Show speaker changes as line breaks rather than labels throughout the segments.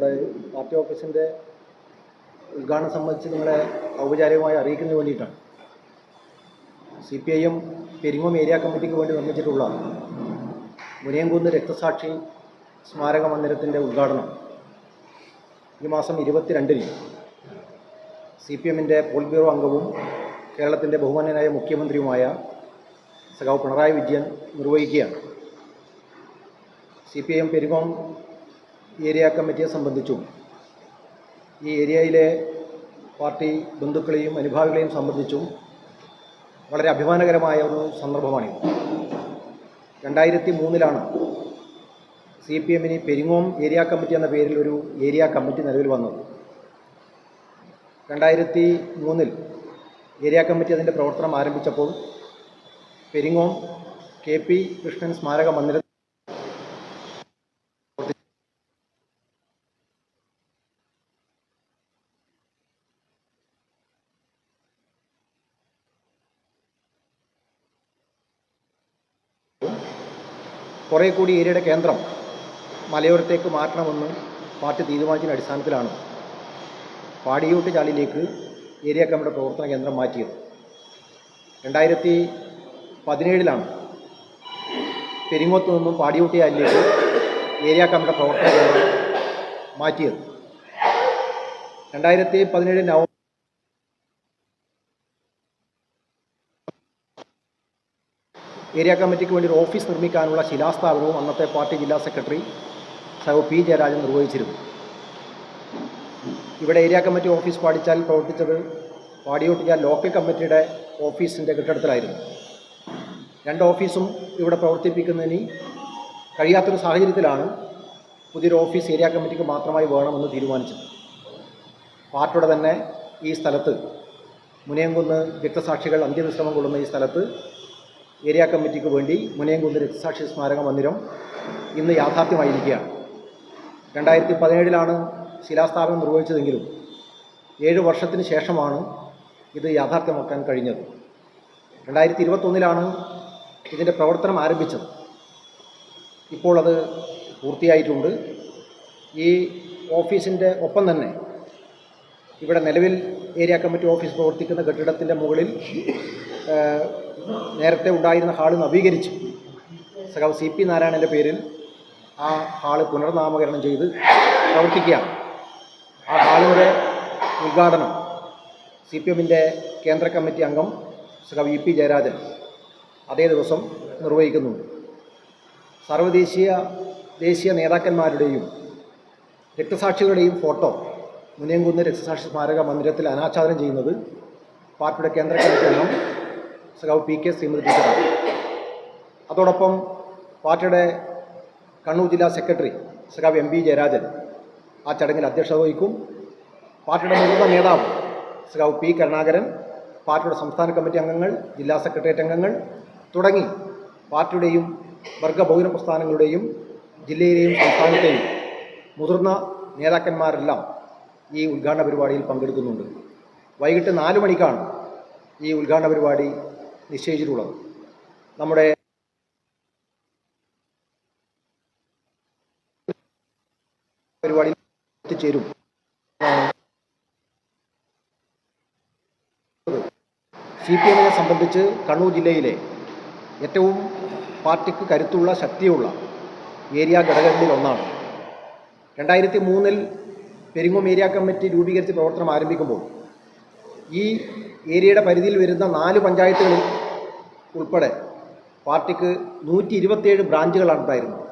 നമ്മുടെ പാർട്ടി ഓഫീസിന്റെ ഉദ്ഘാടനം സംബന്ധിച്ച് നിങ്ങളെ ഔപചാരികമായി അറിയിക്കുന്നതിന് വേണ്ടിയിട്ടാണ്. C P I M Peringome area കമ്മിറ്റിക്ക് വേണ്ടി നിർമ്മിച്ചിട്ടുള്ള മുനിയംകുന്ന് രക്തസാക്ഷി സ്മാരക മന്ദിരത്തിന്റെ ഉദ്ഘാടനം ഈ മാസം ഇരുപത്തിരണ്ടിന് സി പി എമ്മിന്റെ പോളിറ്റ് ബ്യൂറോ അംഗവും കേരളത്തിന്റെ ബഹുമാന്യനായ മുഖ്യമന്ത്രിയുമായ സഖാവ് Pinarayi Vijayan നിർവഹിക്കുകയാണ്. C P I M Peringome area കമ്മിറ്റിയെ സംബന്ധിച്ചും ഈ ഏരിയയിലെ പാർട്ടി ബന്ധുക്കളെയും അനുഭാവികളെയും സംബന്ധിച്ചും വളരെ അഭിമാനകരമായ ഒരു സന്ദർഭമാണിത്. രണ്ടായിരത്തി മൂന്നിലാണ് സി പി എമ്മിന് പെരിങ്ങോം ഏരിയ കമ്മിറ്റി എന്ന പേരിൽ ഒരു ഏരിയ കമ്മിറ്റി നിലവിൽ വന്നത്. രണ്ടായിരത്തി മൂന്നിൽ ഏരിയ കമ്മിറ്റി അതിന്റെ പ്രവർത്തനം ആരംഭിച്ചപ്പോൾ പെരിങ്ങോം കെ പി കൃഷ്ണൻ സ്മാരക മന്ദിര കുറേ കൂടി ഏരിയയുടെ കേന്ദ്രം മലയോരത്തേക്ക് മാറ്റണമെന്ന് പാർട്ടി തീരുമാനിച്ചതിന്റെ അടിസ്ഥാനത്തിലാണ് പാടിയൂട്ട് ചാലിലേക്ക് ഏരിയ കമ്മിറ്റിയുടെ പ്രവർത്തന കേന്ദ്രം മാറ്റിയത്. രണ്ടായിരത്തി പതിനേഴിലാണ് പെരിങ്ങോത്ത് നിന്നും പാടിയൂട്ടി ചാലിലേക്ക് ഏരിയ കമ്മിറ്റിയുടെ പ്രവർത്തന കേന്ദ്രം മാറ്റിയത്. രണ്ടായിരത്തി പതിനേഴ് നവംബർ ഏരിയ കമ്മിറ്റിക്ക് വേണ്ടി ഒരു ഓഫീസ് നിർമ്മിക്കാനുള്ള ശിലാസ്ഥാപനവും അന്നത്തെ പാർട്ടി ജില്ലാ സെക്രട്ടറി സഹോ പി ജയരാജൻ നിർവഹിച്ചിരുന്നു. ഇവിടെ ഏരിയ കമ്മിറ്റി ഓഫീസ് പാടിച്ചാൽ പ്രവർത്തിച്ചത് പാടിയോട്ടിയ ലോക്കൽ കമ്മിറ്റിയുടെ ഓഫീസിന്റെ കെട്ടിടത്തിലായിരുന്നു. രണ്ട് ഓഫീസും ഇവിടെ പ്രവർത്തിപ്പിക്കുന്നതിന് കഴിയാത്തൊരു സാഹചര്യത്തിലാണ് പുതിയൊരു ഓഫീസ് ഏരിയ കമ്മിറ്റിക്ക് മാത്രമായി വേണമെന്ന് തീരുമാനിച്ചത്. പാർട്ടിയുടെ തന്നെ ഈ സ്ഥലത്ത് മുനയംകുന്ന് രക്തസാക്ഷികൾ അന്ത്യവിശ്രമം കൊള്ളുന്ന ഈ സ്ഥലത്ത് ഏരിയ കമ്മിറ്റിക്ക് വേണ്ടി മുനയംകുന്ന് രക്തസാക്ഷി സ്മാരക മന്ദിരം ഇന്ന് യാഥാർത്ഥ്യമായിരിക്കുകയാണ്. രണ്ടായിരത്തി പതിനേഴിലാണ് ശിലാസ്ഥാപനം നിർവഹിച്ചതെങ്കിലും ഏഴ് വർഷത്തിന് ശേഷമാണ് ഇത് യാഥാർത്ഥ്യമാക്കാൻ കഴിഞ്ഞത്. രണ്ടായിരത്തി ഇരുപത്തൊന്നിലാണ് ഇതിന്റെ പ്രവർത്തനം ആരംഭിച്ചത്. ഇപ്പോൾ അത് പൂർത്തിയായിട്ടുണ്ട്. ഈ ഓഫീസിന്റെ ഒപ്പം തന്നെ ഇവിടെ നിലവിൽ ഏരിയ കമ്മിറ്റി ഓഫീസ് പ്രവർത്തിക്കുന്ന കെട്ടിടത്തിന്റെ മുകളിൽ നേരത്തെ ഉണ്ടായിരുന്ന ഹാൾ നവീകരിച്ച്. സഖാവ് സി പി നാരായണന്റെ പേരിൽ ആ ഹാൾ പുനർനാമകരണം ചെയ്ത് പ്രവർത്തിക്കുകയാണ്. ആ ഹാളിന്റെ ഉദ്ഘാടനം സി പി എമ്മിന്റെ കേന്ദ്ര കമ്മിറ്റി അംഗം സഖാവ് ഇ പി ജയരാജൻ അതേ ദിവസം നിർവഹിക്കുന്നുണ്ട്. സർവദേശീയ ദേശീയ നേതാക്കന്മാരുടെയും രക്തസാക്ഷികളുടെയും ഫോട്ടോ മുനിയംകുന്ന് രക്തസാക്ഷി സ്മാരക മന്ദിരത്തിൽ അനാച്ഛാദനം ചെയ്യുന്നത് പാർട്ടിയുടെ കേന്ദ്ര കമ്മിറ്റി അംഗം സഖാവ് പി കെ ശ്രീമതി ടീച്ചറാണ് അതോടൊപ്പം പാർട്ടിയുടെ കണ്ണൂർ ജില്ലാ സെക്രട്ടറി സഖാവ് എം പി ജയരാജൻ ആ ചടങ്ങിൽ അധ്യക്ഷത വഹിക്കും. പാർട്ടിയുടെ മുതിർന്ന നേതാവ് സഖാവ് പി കരുണാകരൻ പാർട്ടിയുടെ സംസ്ഥാന കമ്മിറ്റി അംഗങ്ങൾ ജില്ലാ സെക്രട്ടേറിയറ്റ് അംഗങ്ങൾ തുടങ്ങി പാർട്ടിയുടെയും വർഗ ബൗന പ്രസ്ഥാനങ്ങളുടെയും ജില്ലയിലെയും സംസ്ഥാനത്തെയും മുതിർന്ന നേതാക്കന്മാരെല്ലാം ഈ ഉദ്ഘാടന പരിപാടിയിൽ പങ്കെടുക്കുന്നുണ്ട്. വൈകിട്ട് നാല് മണിക്കാണ് ഈ ഉദ്ഘാടന പരിപാടി നിശ്ചയിച്ചിട്ടുള്ളത്. നമ്മുടെ പരിപാടിയിൽ എത്തിച്ചേരും. സി പി എമ്മിനെ സംബന്ധിച്ച് കണ്ണൂർ ജില്ലയിലെ ഏറ്റവും പാർട്ടിക്ക് കരുത്തുള്ള ശക്തിയുള്ള ഏരിയ ഘടകങ്ങളിൽ ഒന്നാണ്. രണ്ടായിരത്തി മൂന്നിൽ പെരിങ്ങോം ഏരിയ കമ്മിറ്റി രൂപീകരിച്ച് പ്രവർത്തനം ആരംഭിക്കുമ്പോൾ ഈ ഏരിയയുടെ പരിധിയിൽ വരുന്ന നാല് പഞ്ചായത്തുകളിൽ ഉൾപ്പെടെ പാർട്ടിക്ക് നൂറ്റി ഇരുപത്തിയേഴ് ബ്രാഞ്ചുകളാണ് ഉണ്ടായിരുന്നത്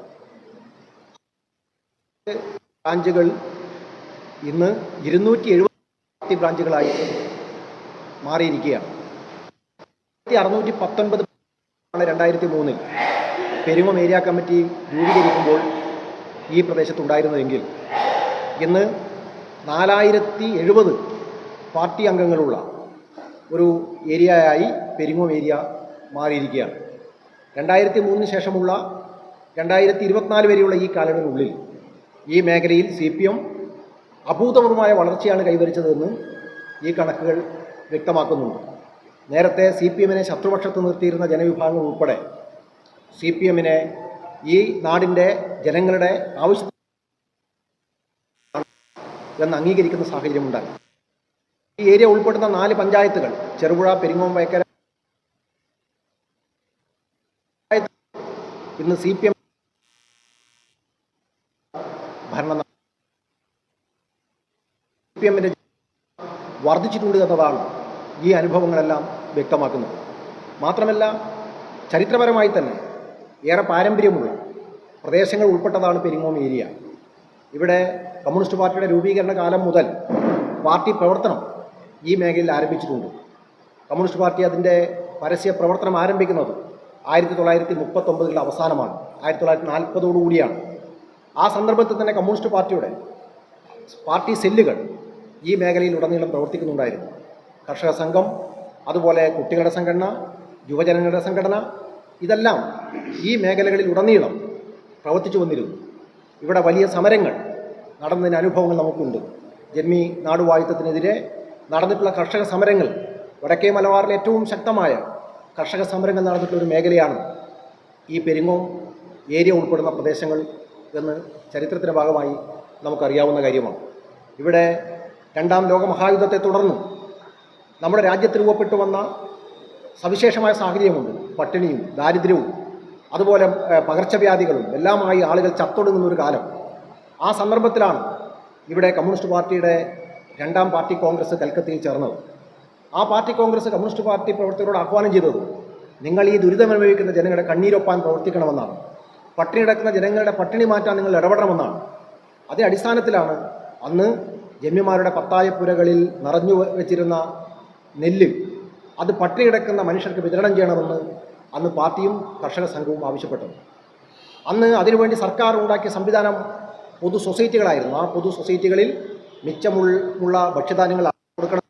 ബ്രാഞ്ചുകൾ ഇന്ന് ഇരുന്നൂറ്റി എഴുപത്തി ബ്രാഞ്ചുകളായി മാറിയിരിക്കുകയാണ്. അറുന്നൂറ്റി പത്തൊൻപത് ആണ് രണ്ടായിരത്തി മൂന്നിൽ പെരുമം ഏരിയ കമ്മിറ്റി രൂപീകരിക്കുമ്പോൾ ഈ പ്രദേശത്തുണ്ടായിരുന്നതെങ്കിൽ ഇന്ന് നാലായിരത്തി എഴുപത് പാർട്ടി അംഗങ്ങളുള്ള ഒരു ഏരിയയായി പെരിങ്ങോം ഏരിയ മാറിയിരിക്കുകയാണ്. രണ്ടായിരത്തി മൂന്നിന് ശേഷമുള്ള രണ്ടായിരത്തി ഇരുപത്തിനാല് വരെയുള്ള ഈ കാലയളവിനുള്ളിൽ ഈ മേഖലയിൽ സി പി എം അഭൂതപൂർവമായ വളർച്ചയാണ് കൈവരിച്ചതെന്ന് ഈ കണക്കുകൾ വ്യക്തമാക്കുന്നുണ്ട്. നേരത്തെ സി പി എമ്മിനെ ശത്രുപക്ഷത്ത് നിർത്തിയിരുന്ന ജനവിഭാഗങ്ങൾ ഉൾപ്പെടെ സി പി എമ്മിനെ ഈ നാടിന്റെ ജനങ്ങളുടെ ആവശ്യ എന്ന് അംഗീകരിക്കുന്ന സാഹചര്യമുണ്ടായി ഈ ഏരിയ ഉൾപ്പെടുന്ന നാല് പഞ്ചായത്തുകൾ ചെറുപുഴ പെരിങ്ങോം വയക്കര ഇന്ന് സി പി എം ഭരണ സി പി എമ്മിന്റെ വർദ്ധിച്ചിട്ടുണ്ട് എന്നതാണ് ഈ അനുഭവങ്ങളെല്ലാം വ്യക്തമാക്കുന്നത്. മാത്രമല്ല ചരിത്രപരമായി തന്നെ ഏറെ പാരമ്പര്യമുള്ള പ്രദേശങ്ങൾ ഉൾപ്പെട്ടതാണ് പെരിങ്ങോം ഏരിയ. ഇവിടെ കമ്മ്യൂണിസ്റ്റ് പാർട്ടിയുടെ രൂപീകരണ കാലം മുതൽ പാർട്ടി പ്രവർത്തനം ഈ മേഖലയിൽ ആരംഭിച്ചിട്ടുണ്ട്. കമ്മ്യൂണിസ്റ്റ് പാർട്ടി അതിന്റെ പരസ്യ പ്രവർത്തനം ആരംഭിക്കുന്നത് ആയിരത്തി തൊള്ളായിരത്തി മുപ്പത്തൊമ്പതിലെ അവസാനമാണ്. ആയിരത്തി തൊള്ളായിരത്തി നാൽപ്പതോടുകൂടിയാണ് ആ സന്ദർഭത്തിൽ തന്നെ കമ്മ്യൂണിസ്റ്റ് പാർട്ടിയുടെ പാർട്ടി സെല്ലുകൾ ഈ മേഖലയിൽ ഉടനീളം പ്രവർത്തിക്കുന്നുണ്ടായിരുന്നു. കർഷക സംഘം അതുപോലെ കുട്ടികളുടെ സംഘടന യുവജനങ്ങളുടെ സംഘടന ഇതെല്ലാം ഈ മേഖലകളിൽ ഉടനീളം പ്രവർത്തിച്ചു വന്നിരുന്നു. ഇവിടെ വലിയ സമരങ്ങൾ നടന്നതിന് അനുഭവങ്ങൾ നമുക്കുണ്ട്. ജന്മി നാടുവാഴിത്തത്തിനെതിരെ നടന്നിട്ടുള്ള കർഷക സമരങ്ങൾ വടക്കേ മലബാറിലെ ഏറ്റവും ശക്തമായ കർഷക സമരങ്ങൾ നടന്നിട്ടുള്ള ഒരു മേഖലയാണ് ഈ പെരിങ്ങോം ഏരിയ ഉൾപ്പെടുന്ന പ്രദേശങ്ങൾ എന്ന് ചരിത്രത്തിന്റെ ഭാഗമായി നമുക്കറിയാവുന്ന കാര്യമാണ്. ഇവിടെ രണ്ടാം ലോകമഹായുദ്ധത്തെ തുടർന്ന് നമ്മുടെ രാജ്യത്ത് രൂപപ്പെട്ടു വന്ന സവിശേഷമായ സാഹചര്യമുണ്ട്. പട്ടിണിയും ദാരിദ്ര്യവും അതുപോലെ പകർച്ചവ്യാധികളും എല്ലാമായി ആളുകൾ ചത്തൊടുങ്ങുന്ന ഒരു കാലം. ആ സന്ദർഭത്തിലാണ് ഇവിടെ കമ്മ്യൂണിസ്റ്റ് പാർട്ടിയുടെ രണ്ടാം പാർട്ടി കോൺഗ്രസ് കൽക്കത്തയിൽ ചേർന്നത്. ആ പാർട്ടി കോൺഗ്രസ് കമ്മ്യൂണിസ്റ്റ് പാർട്ടി പ്രവർത്തകരോട് ആഹ്വാനം ചെയ്തത് നിങ്ങൾ ഈ ദുരിതമനുഭവിക്കുന്ന ജനങ്ങളുടെ കണ്ണീരൊപ്പാൻ പ്രവർത്തിക്കണമെന്നാണ്. പട്ടിണി കിടക്കുന്ന ജനങ്ങളുടെ പട്ടിണി മാറ്റാൻ നിങ്ങൾ ഇടപെടണമെന്നാണ്. അതേ അടിസ്ഥാനത്തിലാണ് അന്ന് ജന്മിമാരുടെ പത്തായപ്പുരകളിൽ നിറഞ്ഞു വെച്ചിരുന്ന നെല്ല് അത് പട്ടിണി കിടക്കുന്ന മനുഷ്യർക്ക് വിതരണം ചെയ്യണമെന്ന് അന്ന് പാർട്ടിയും കർഷക സംഘവും ആവശ്യപ്പെട്ടത് അന്ന് അതിനുവേണ്ടി സർക്കാർ ഉണ്ടാക്കിയ സംവിധാനം പൊതു സൊസൈറ്റികളായിരുന്നു. ആ പൊതു സൊസൈറ്റികളിൽ മിച്ചമുള്ള ഭക്ഷ്യധാന്യങ്ങൾ കൊടുക്കണം.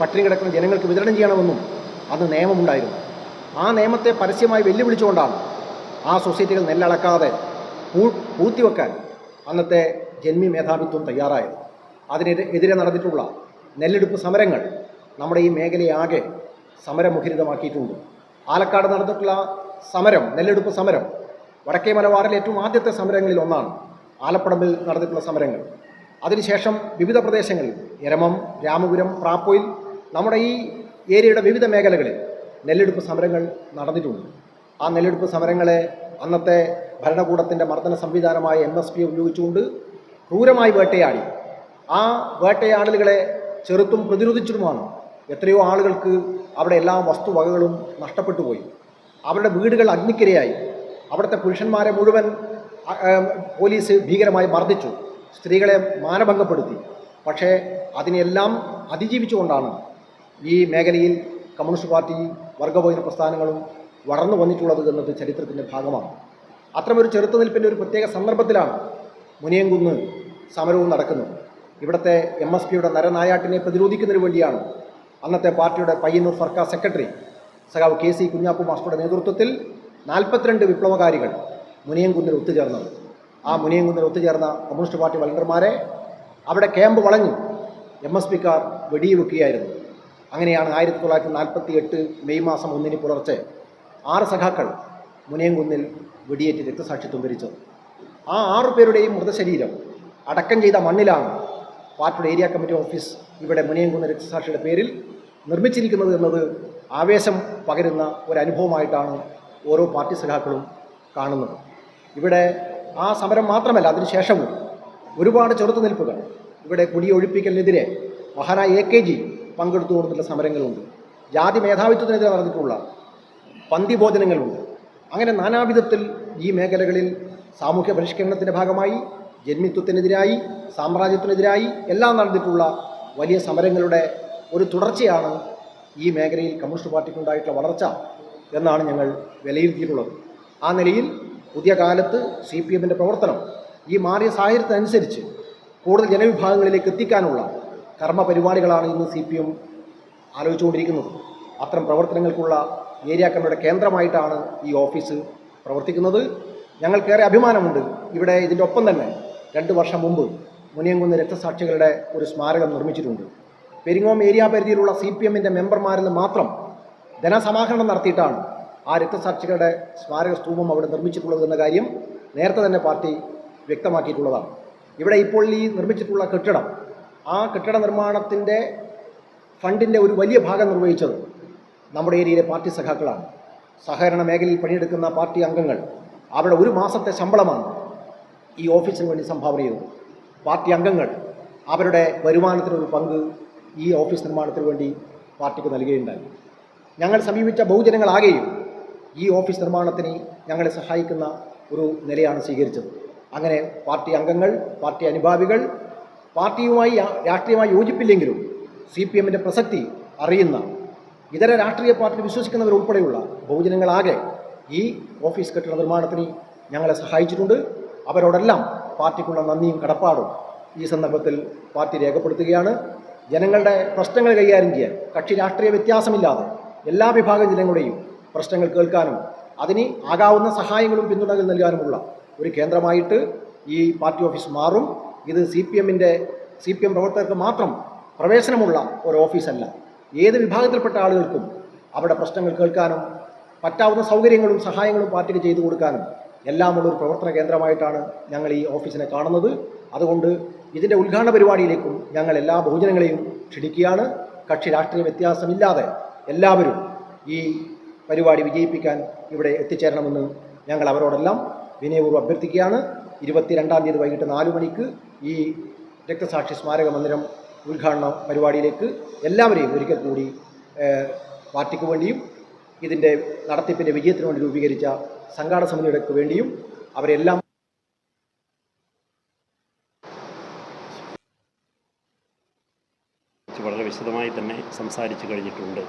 പട്ടിണി കിടക്കുന്ന ജനങ്ങൾക്ക് വിതരണം ചെയ്യണമെന്നും അന്ന് നിയമമുണ്ടായിരുന്നു. ആ നിയമത്തെ പരസ്യമായി വെല്ലുവിളിച്ചുകൊണ്ടാണ് ആ സൊസൈറ്റികൾ നെല്ലളക്കാതെ പൂ പൂത്തിവെക്കാൻ അന്നത്തെ ജന്മി മേധാവിത്വം തയ്യാറായത്. അതിനെതിരെ നടന്നിട്ടുള്ള നെല്ലെടുപ്പ് സമരങ്ങൾ നമ്മുടെ ഈ മേഖലയാകെ സമരമുഖരിതമാക്കിയിട്ടുണ്ട്. ആലക്കാട് നടന്നിട്ടുള്ള സമരം നെല്ലെടുപ്പ് സമരം വടക്കേ മലബാറിലെ ഏറ്റവും ആദ്യത്തെ സമരങ്ങളിൽ ഒന്നാണ് ആലപ്പടമ്പിൽ നടന്നിട്ടുള്ള സമരങ്ങൾ. അതിനുശേഷം വിവിധ പ്രദേശങ്ങളിൽ എരമം രാമപുരം പ്രാപ്പോയിൽ നമ്മുടെ ഈ ഏരിയയുടെ വിവിധ മേഖലകളിൽ നെല്ലെടുപ്പ് സമരങ്ങൾ നടന്നിട്ടുണ്ട്. ആ നെല്ലെടുപ്പ് സമരങ്ങളെ അന്നത്തെ ഭരണകൂടത്തിന്റെ മർദ്ദന സംവിധാനമായ എം എസ് പി ഉപയോഗിച്ചുകൊണ്ട് ക്രൂരമായി വേട്ടയാടി. ആ വേട്ടയാടലുകളെ ചെറുത്തും പ്രതിരോധിച്ചിട്ടുമാണ് എത്രയോ ആളുകൾക്ക് അവിടെ എല്ലാ വസ്തുവകകളും നഷ്ടപ്പെട്ടു പോയി. അവരുടെ വീടുകൾ അഗ്നിക്കിരയായി. അവിടുത്തെ പുരുഷന്മാരെ മുഴുവൻ പോലീസ് ഭീകരമായി മർദ്ദിച്ചു. സ്ത്രീകളെ മാനഭംഗപ്പെടുത്തി. പക്ഷേ അതിനെല്ലാം അതിജീവിച്ചുകൊണ്ടാണ് ഈ മേഖലയിൽ കമ്മ്യൂണിസ്റ്റ് പാർട്ടി വർഗബോധന പ്രസ്ഥാനങ്ങളും വളർന്നു വന്നിട്ടുള്ളത് എന്നത് ചരിത്രത്തിന്റെ ഭാഗമാണ്. അത്തരമൊരു ചെറുത്തുനിൽപ്പിന്റെ ഒരു പ്രത്യേക സന്ദർഭത്തിലാണ് മുനിയംകുന്ന് സമരവും നടക്കുന്നത്. ഇവിടുത്തെ എം എസ് പിയുടെ നരനായാട്ടിനെ പ്രതിരോധിക്കുന്നതിന് വേണ്ടിയാണ് അന്നത്തെ പാർട്ടിയുടെ പയ്യന്നൂർ സർക്കാർ സെക്രട്ടറി സഖാവ് കെ സി കുഞ്ഞാപ്പു മാസ്റ്ററുടെ നേതൃത്വത്തിൽ നാൽപ്പത്തിരണ്ട് വിപ്ലവകാരികൾ മുനിയൻകുന്നിൽ ഒത്തുചേർന്നത്. ആ മുനിയൻകുന്നിൽ ഒത്തുചേർന്ന കമ്മ്യൂണിസ്റ്റ് പാർട്ടി വളണ്ടർമാരെ അവിടെ ക്യാമ്പ് വളഞ്ഞു എം എസ് പിക്കാർ വെടിവെക്കുകയായിരുന്നു. അങ്ങനെയാണ് ആയിരത്തി തൊള്ളായിരത്തി നാൽപ്പത്തി എട്ട് മെയ് മാസം ഒന്നിന് പുലർച്ചെ ആറ് സഖാക്കൾ മുനിയൻകുന്നിൽ വെടിയേറ്റ് രക്തസാക്ഷിത്വം വരിച്ചത് ആ ആറു പേരുടെയും മൃതശരീരം അടക്കം ചെയ്ത മണ്ണിലാണ് പാർട്ടിയുടെ ഏരിയ കമ്മിറ്റി ഓഫീസ് ഇവിടെ മുനിയൻകുന്ന രക്തസാക്ഷിയുടെ പേരിൽ നിർമ്മിച്ചിരിക്കുന്നത് എന്നത് ആവേശം പകരുന്ന ഒരു അനുഭവമായിട്ടാണ് ഓരോ പാർട്ടി സഖാക്കളും കാണുന്നത്. ഇവിടെ ആ സമരം മാത്രമല്ല അതിനുശേഷവും ഒരുപാട് ചെറുത്തുനിൽപ്പുകൾ. ഇവിടെ കുടിയൊഴിപ്പിക്കലിനെതിരെ മഹാനായ എ കെ ജി പങ്കെടുത്തുകൊണ്ടുള്ള സമരങ്ങളുണ്ട്. ജാതി മേധാവിത്വത്തിനെതിരെ നടന്നിട്ടുള്ള പന്തി ഭോജനങ്ങളുണ്ട് അങ്ങനെ നാനാവിധത്തിൽ ഈ മേഖലകളിൽ സാമൂഹ്യ പരിഷ്കരണത്തിന്റെ ഭാഗമായി ജന്മിത്വത്തിനെതിരായി സാമ്രാജ്യത്തിനെതിരായി എല്ലാം നടന്നിട്ടുള്ള വലിയ സമരങ്ങളുടെ ഒരു തുടർച്ചയാണ് ഈ മേഖലയിൽ കമ്മ്യൂണിസ്റ്റ് പാർട്ടിക്കുണ്ടായിട്ടുള്ള വളർച്ച എന്നാണ് ഞങ്ങൾ വിലയിരുത്തിയിട്ടുള്ളത്. ആ നിലയിൽ പുതിയ കാലത്ത് സി പി എമ്മിന്റെ പ്രവർത്തനം ഈ മാറിയ സാഹചര്യത്തിനനുസരിച്ച് കൂടുതൽ ജനവിഭാഗങ്ങളിലേക്ക് എത്തിക്കാനുള്ള കർമ്മ പരിപാടികളാണ് ഇന്ന് സി പി എം ആലോചിച്ചുകൊണ്ടിരിക്കുന്നത്. അത്തരം പ്രവർത്തനങ്ങൾക്കുള്ള ഏരിയ കമ്മിറ്റിയുടെ കേന്ദ്രമായിട്ടാണ് ഈ ഓഫീസ് പ്രവർത്തിക്കുന്നത്. ഞങ്ങൾക്കേറെ അഭിമാനമുണ്ട്. ഇവിടെ ഇതിന്റെ ഒപ്പം തന്നെ രണ്ട് വർഷം മുമ്പ് മുനിയംകുന്ന് രക്തസാക്ഷികളുടെ ഒരു സ്മാരകം നിർമ്മിച്ചിട്ടുണ്ട്. പെരിങ്ങോം ഏരിയ പരിധിയിലുള്ള സി പി എമ്മിന്റെ മെമ്പർമാരിൽ മാത്രം ധനസമാഹരണം നടത്തിയിട്ടാണ് ആ രക്തസാക്ഷികളുടെ സ്മാരക സ്തൂപം അവിടെ നിർമ്മിച്ചിട്ടുള്ളത് എന്ന കാര്യം നേരത്തെ തന്നെ പാർട്ടി വ്യക്തമാക്കിയിട്ടുള്ളതാണ്. ഇവിടെ ഇപ്പോൾ ഈ നിർമ്മിച്ചിട്ടുള്ള കെട്ടിടം ആ കെട്ടിട നിർമ്മാണത്തിന്റെ ഫണ്ടിന്റെ ഒരു വലിയ ഭാഗം നിർവഹിച്ചത് നമ്മുടെ ഏരിയയിലെ പാർട്ടി സഖാക്കളാണ്. സഹകരണ മേഖലയിൽ പണിയെടുക്കുന്ന പാർട്ടി അംഗങ്ങൾ അവരുടെ ഒരു മാസത്തെ ശമ്പളമാണ് ഈ ഓഫീസിന് വേണ്ടി സംഭാവന ചെയ്തത്. പാർട്ടി അംഗങ്ങൾ അവരുടെ വരുമാനത്തിനൊരു പങ്ക് ഈ ഓഫീസ് നിർമ്മാണത്തിന് വേണ്ടി പാർട്ടിക്ക് നൽകുകയുണ്ടായി. ഞങ്ങൾ സമീപിച്ച ബഹുജനങ്ങളാകെയും ഈ ഓഫീസ് നിർമ്മാണത്തിന് ഞങ്ങളെ സഹായിക്കുന്ന ഒരു നിലയാണ് സ്വീകരിച്ചത്. അങ്ങനെ പാർട്ടി അംഗങ്ങൾ പാർട്ടി അനുഭാവികൾ പാർട്ടിയുമായി രാഷ്ട്രീയമായി യോജിപ്പില്ലെങ്കിലും സി പി എമ്മിന്റെ പ്രസക്തി അറിയുന്ന ഇതര രാഷ്ട്രീയ പാർട്ടി വിശ്വസിക്കുന്നവരുൾപ്പെടെയുള്ള ബഹുജനങ്ങളാകെ ഈ ഓഫീസ് കെട്ടിട നിർമ്മാണത്തിന് ഞങ്ങളെ സഹായിച്ചിട്ടുണ്ട്. അവരോടെല്ലാം പാർട്ടിക്കുള്ള നന്ദിയും കടപ്പാടും ഈ സന്ദർഭത്തിൽ പാർട്ടി രേഖപ്പെടുത്തുകയാണ്. ജനങ്ങളുടെ പ്രശ്നങ്ങൾ കൈകാര്യം ചെയ്യാൻ കക്ഷി രാഷ്ട്രീയ വ്യത്യാസമില്ലാതെ എല്ലാ വിഭാഗം ജനങ്ങളുടെയും പ്രശ്നങ്ങൾ കേൾക്കാനും അതിന് ആകാവുന്ന സഹായങ്ങളും പിന്തുണകൾ നൽകാനുമുള്ള ഒരു കേന്ദ്രമായിട്ട് ഈ പാർട്ടി ഓഫീസ് മാറും. ഇത് സി പി എമ്മിന്റെ സി പി എം പ്രവർത്തകർക്ക് മാത്രം പ്രവേശനമുള്ള ഒരു ഓഫീസല്ല. ഏത് വിഭാഗത്തിൽപ്പെട്ട ആളുകൾക്കും അവരുടെ പ്രശ്നങ്ങൾ കേൾക്കാനും പറ്റാവുന്ന സൗകര്യങ്ങളും സഹായങ്ങളും പാർട്ടിക്ക് ചെയ്തു കൊടുക്കാനും എല്ലാമുള്ള ഒരു പ്രവർത്തന കേന്ദ്രമായിട്ടാണ് ഞങ്ങൾ ഈ ഓഫീസിനെ കാണുന്നത്. അതുകൊണ്ട് ഇതിന്റെ ഉദ്ഘാടന പരിപാടിയിലേക്കും ഞങ്ങൾ എല്ലാ ബഹുജനങ്ങളെയും ക്ഷണിക്കുകയാണ്. കക്ഷി രാഷ്ട്രീയ വ്യത്യാസമില്ലാതെ എല്ലാവരും ഈ പരിപാടി വിജയിപ്പിക്കാൻ ഇവിടെ എത്തിച്ചേരണമെന്ന് ഞങ്ങൾ അവരോടെല്ലാം വിനയപൂർവം അഭ്യർത്ഥിക്കുകയാണ്. ഇരുപത്തിരണ്ടാം തീയതി വൈകിട്ട് നാല് മണിക്ക് ഈ രക്തസാക്ഷി സ്മാരക മന്ദിരം ഉദ്ഘാടന പരിപാടിയിലേക്ക് എല്ലാവരെയും ഒരിക്കൽ കൂടി പാർട്ടിക്ക് വേണ്ടിയും ഇതിന്റെ നടത്തിപ്പിന്റെ വിജയത്തിന് വേണ്ടി രൂപീകരിച്ച സംഘാടക സമിതിയുടെ വേണ്ടിയും അവരെല്ലാം
വളരെ വിശദമായി തന്നെ സംസാരിച്ചു കഴിഞ്ഞിട്ടുണ്ട്.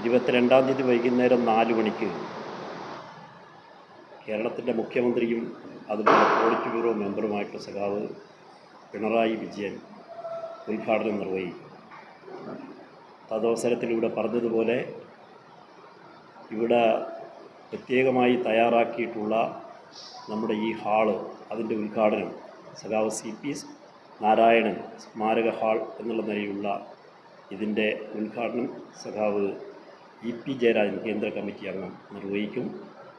ഇരുപത്തിരണ്ടാം തീയതി വൈകുന്നേരം നാല് മണിക്ക് കേരളത്തിന്റെ മുഖ്യമന്ത്രിയും അതുപോലെ പോളിറ്റ് ബ്യൂറോ മെമ്പറുമായിട്ടുള്ള സഖാവ് പിണറായി വിജയൻ ഉദ്ഘാടനം നിർവഹിക്കും. ഇവിടെ പറഞ്ഞതുപോലെ ഇവിടെ പ്രത്യേകമായി തയ്യാറാക്കിയിട്ടുള്ള നമ്മുടെ ഈ ഹാൾ അതിന്റെ ഉദ്ഘാടനം സഖാവ് സി പി നാരായണൻ സ്മാരക ഹാൾ എന്നുള്ള നിലയിലുള്ള ഇതിന്റെ ഉദ്ഘാടനം സഖാവ് ഇ പി ജയരാജൻ കേന്ദ്ര കമ്മിറ്റി അംഗം നിർവഹിക്കും.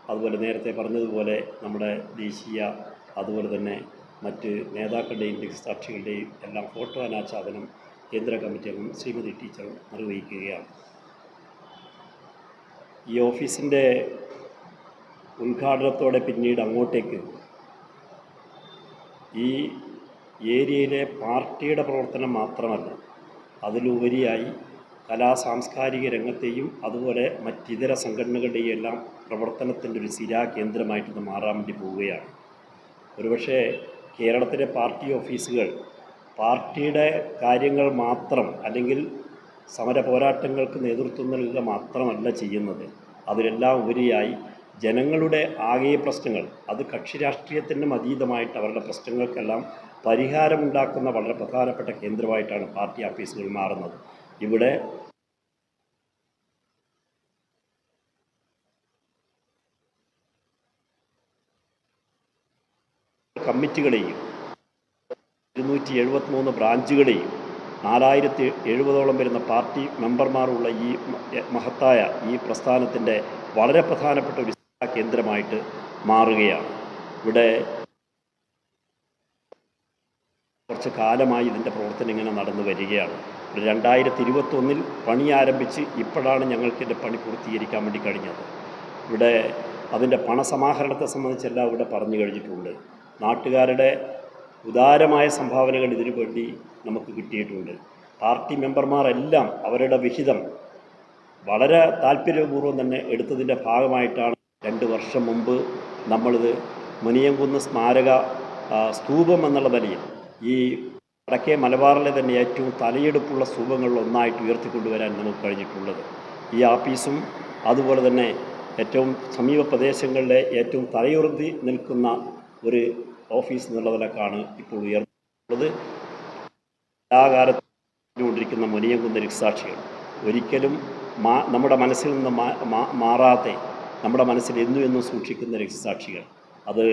അതുപോലെ നേരത്തെ പറഞ്ഞതുപോലെ നമ്മുടെ ദേശീയ അതുപോലെ തന്നെ മറ്റ് നേതാക്കളുടെയും രക്തസാക്ഷികളുടെയും എല്ലാം ഫോട്ടോ അനാച്ഛാദനം കേന്ദ്ര കമ്മിറ്റി അംഗം ശ്രീമതി ടീച്ചർ നിർവഹിക്കുകയാണ്. ഈ ഓഫീസിന്റെ ഉദ്ഘാടനത്തോടെ പിന്നീട് അങ്ങോട്ടേക്ക് ഈ ഏരിയയിലെ പാർട്ടിയുടെ പ്രവർത്തനം മാത്രമല്ല അതിലുപരിയായി കലാ സാംസ്കാരിക രംഗത്തെയും അതുപോലെ മറ്റിതര സംഘടനകളുടെയും എല്ലാം പ്രവർത്തനത്തിന്റെ ഒരു സിരാ കേന്ദ്രമായിട്ട് ഇത് മാറാൻ വേണ്ടി പോവുകയാണ്. ഒരുപക്ഷേ കേരളത്തിലെ പാർട്ടി ഓഫീസുകൾ പാർട്ടിയുടെ കാര്യങ്ങൾ മാത്രം അല്ലെങ്കിൽ സമര പോരാട്ടങ്ങൾക്ക് നേതൃത്വം നൽകുക മാത്രമല്ല ചെയ്യുന്നത്. അതിലെല്ലാം ഉപരിയായി ജനങ്ങളുടെ ആകെ പ്രശ്നങ്ങൾ അത് കക്ഷി രാഷ്ട്രീയത്തിനും അതീതമായിട്ട് അവരുടെ പ്രശ്നങ്ങൾക്കെല്ലാം പരിഹാരമുണ്ടാക്കുന്ന വളരെ പ്രധാനപ്പെട്ട കേന്ദ്രമായിട്ടാണ് പാർട്ടി ഓഫീസുകൾ മാറുന്നത്. ഇവിടെ കമ്മിറ്റികളെയും ഇരുന്നൂറ്റി എഴുപത്തിമൂന്ന് ബ്രാഞ്ചുകളെയും നാലായിരത്തി എഴുപതോളം വരുന്ന പാർട്ടി മെമ്പർമാരുള്ള ഈ മഹത്തായ ഈ പ്രസ്ഥാനത്തിന്റെ വളരെ പ്രധാനപ്പെട്ട ഒരു കേന്ദ്രമായിട്ട് മാറുകയാണ്. ഇവിടെ കുറച്ച് കാലമായി ഇതിന്റെ പ്രവർത്തനം ഇങ്ങനെ നടന്നു വരികയാണ്. ഒരു രണ്ടായിരത്തി ഇരുപത്തൊന്നിൽ പണി ആരംഭിച്ച് ഇപ്പോഴാണ് ഞങ്ങൾക്ക് ഇതിന്റെ പണി പൂർത്തീകരിക്കാൻ വേണ്ടി കഴിഞ്ഞത്. ഇവിടെ അതിന്റെ പണസമാഹരണത്തെ സംബന്ധിച്ചെല്ലാം ഇവിടെ പറഞ്ഞു കഴിഞ്ഞിട്ടുണ്ട്. നാട്ടുകാരുടെ ഉദാരമായ സംഭാവനകൾ ഇതിനു വേണ്ടി നമുക്ക് കിട്ടിയിട്ടുണ്ട്. പാർട്ടി മെമ്പർമാരെല്ലാം അവരുടെ വിഹിതം വളരെ താല്പര്യപൂർവം തന്നെ എടുത്തതിന്റെ ഭാഗമായിട്ടാണ് രണ്ട് വർഷം മുമ്പ് നമ്മളിത് മുനിയംകുന്ന് സ്മാരക സ്തൂപം എന്നുള്ള നിലയിൽ ഈ വടക്കേ മലബാറിലെ തന്നെ ഏറ്റവും തലയെടുപ്പുള്ള സ്തൂപങ്ങളിൽ ഒന്നായിട്ട് ഉയർത്തിക്കൊണ്ടുവരാൻ നമുക്ക് കഴിഞ്ഞിട്ടുള്ളത് ഈ ആപ്പീസും അതുപോലെ തന്നെ ഏറ്റവും സമീപ പ്രദേശങ്ങളിലെ ഏറ്റവും തലയുറുതി നിൽക്കുന്ന ഒരു ഓഫീസ് എന്നുള്ള നിലക്കാണ് ഇപ്പോൾ ഉയർന്നുള്ളത് എല്ലാ കൊണ്ടിരിക്കുന്ന മുനിയംകുന്ന രക്തസാക്ഷികൾ ഒരിക്കലും നമ്മുടെ മനസ്സിൽ നിന്ന് മാ- മാ- മാറാതെ നമ്മുടെ മനസ്സിൽ എന്നും എന്നും സൂക്ഷിക്കുന്ന രക്തസാക്ഷികൾ. അത്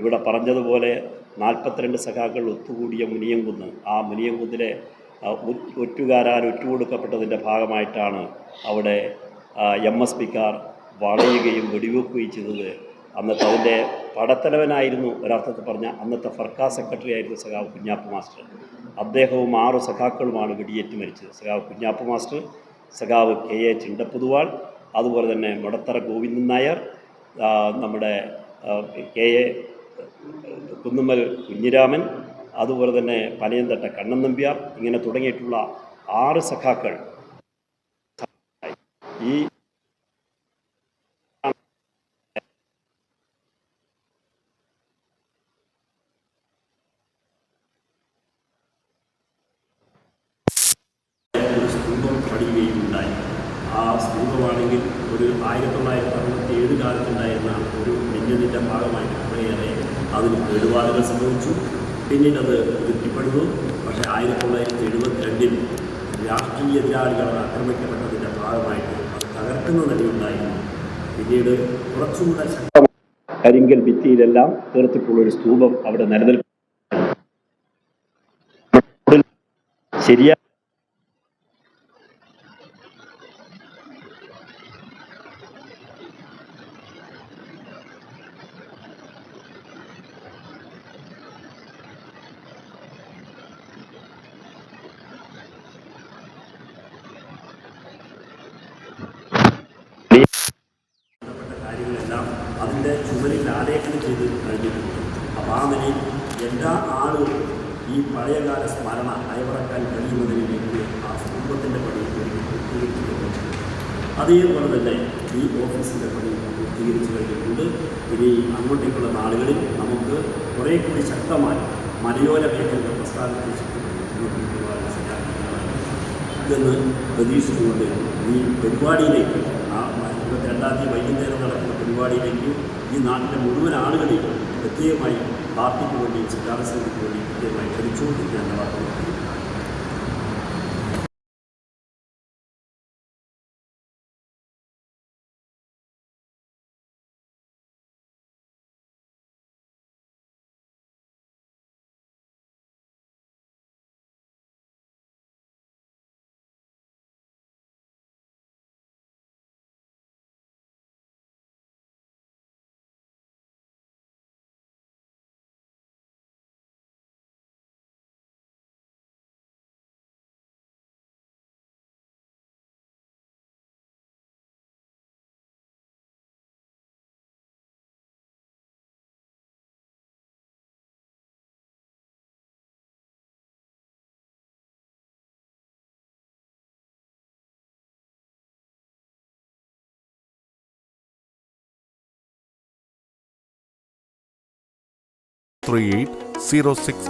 ഇവിടെ പറഞ്ഞതുപോലെ നാൽപ്പത്തിരണ്ട് സഖാക്കൾ ഒത്തുകൂടിയ മുനിയംകുന്ന് ആ മുനിയംകുന്നിലെ ഒറ്റുകാരാൽ ഒറ്റുകൊടുക്കപ്പെട്ടതിന്റെ ഭാഗമായിട്ടാണ് അവിടെ എം എസ് പിക്കാർ വളയുകയും വെടിവെക്കുകയും ചെയ്തത്. അന്നത്തെ അതിന്റെ പടത്തലവനായിരുന്നു ഒരർത്ഥത്തിൽ പറഞ്ഞ അന്നത്തെ ഫർക്ക സെക്രട്ടറി ആയിരുന്നു സഖാവ് കുഞ്ഞാപ്പ് മാസ്റ്റർ. അദ്ദേഹവും ആറു സഖാക്കളുമാണ് വെടിയേറ്റ് മരിച്ചത്. സഖാവ് കുഞ്ഞാപ്പ് മാസ്റ്റർ സഖാവ് കെ എ ചിണ്ടപ്പുതുവാൾ അതുപോലെ തന്നെ മുടത്തറ ഗോവിന്ദൻ നായർ നമ്മുടെ കെ എ കുന്നുമ്മൽ കുഞ്ഞിരാമൻ അതുപോലെ തന്നെ പനയന്തട്ട കണ്ണൻ നമ്പ്യാർ ഇങ്ങനെ തുടങ്ങിയിട്ടുള്ള ആറ് സഖാക്കൾ. ഈ ഒരു സ്തൂപം പണിയുകയുണ്ടായി ആ സ്തൂപമാണെങ്കിൽ ഒരു ആയിരത്തി തൊള്ളായിരത്തി അറുപത്തി ഏഴ് കാലത്തുണ്ടായിരുന്ന ഒരു മിന്നലിന്റെ ഭാഗമായിട്ട് കുറേയേറെ കേടുപാടുകൾ സംഭവിച്ചു. പിന്നീട് അത് തൃപ്തിപ്പെടുന്നു പക്ഷേ ആയിരത്തി തൊള്ളായിരത്തി എഴുപത്തി രണ്ടിൽ രാഷ്ട്രീയ എതിരാളികൾ ആക്രമിക്കപ്പെട്ടതിന്റെ ഭാഗമായിട്ട് അത് തകർക്കുന്ന നിലയുണ്ടായിരുന്നു പിന്നീട് കുറച്ചുകൂടെ കരിങ്കൽ ഭിത്തിയിലെല്ലാം തീർത്തിട്ടുള്ള ഒരു സ്തൂപം അവിടെ നിലനിൽക്കും ശരിയാ ബന്ധപ്പെട്ട കാര്യങ്ങളെല്ലാം അതിന്റെ ചുമരിൽ ആലേഖനം ചെയ്ത് കഴിഞ്ഞിട്ടുണ്ട് അപ്പോൾ ആ നിലയിൽ എല്ലാ ആളുകളും ഈ പഴയകാല സ്മരണ അയവറക്കാൻ കഴിയുന്നതിലേക്ക് ആ കുടുംബത്തിന്റെ പണി പൂർത്തീകരിച്ചിട്ടുണ്ട് അതേപോലെ തന്നെ ഈ ഓഫീസിന്റെ പണി പൂർത്തീകരിച്ചു കഴിഞ്ഞിട്ടുണ്ട്. ഇനി അങ്ങോട്ടേക്കുള്ള നാളുകളിൽ നമുക്ക് കുറേ കൂടി ശക്തമായി മലയോര മേഖലയുടെ പ്രസ്ഥാനത്തെ ശക്തിപ്പെടുത്തുവാനുള്ള പ്രതീക്ഷിച്ചുകൊണ്ട് ഈ പരിപാടിയിലേക്ക് ആ ഇരുപത്തിരണ്ടാം തീയതി വൈകുന്നേരം നടക്കുന്ന പരിപാടിയിലേക്ക് ഈ നാട്ടിലെ മുഴുവൻ ആളുകളെയും പ്രത്യേകമായി പാർട്ടിക്ക് വേണ്ടി ചിറ്റാറസമിതിക്ക് വേണ്ടി കൃത്യമായി ക്ഷണിച്ചുകൊണ്ട് എന്ന വാർത്ത
3806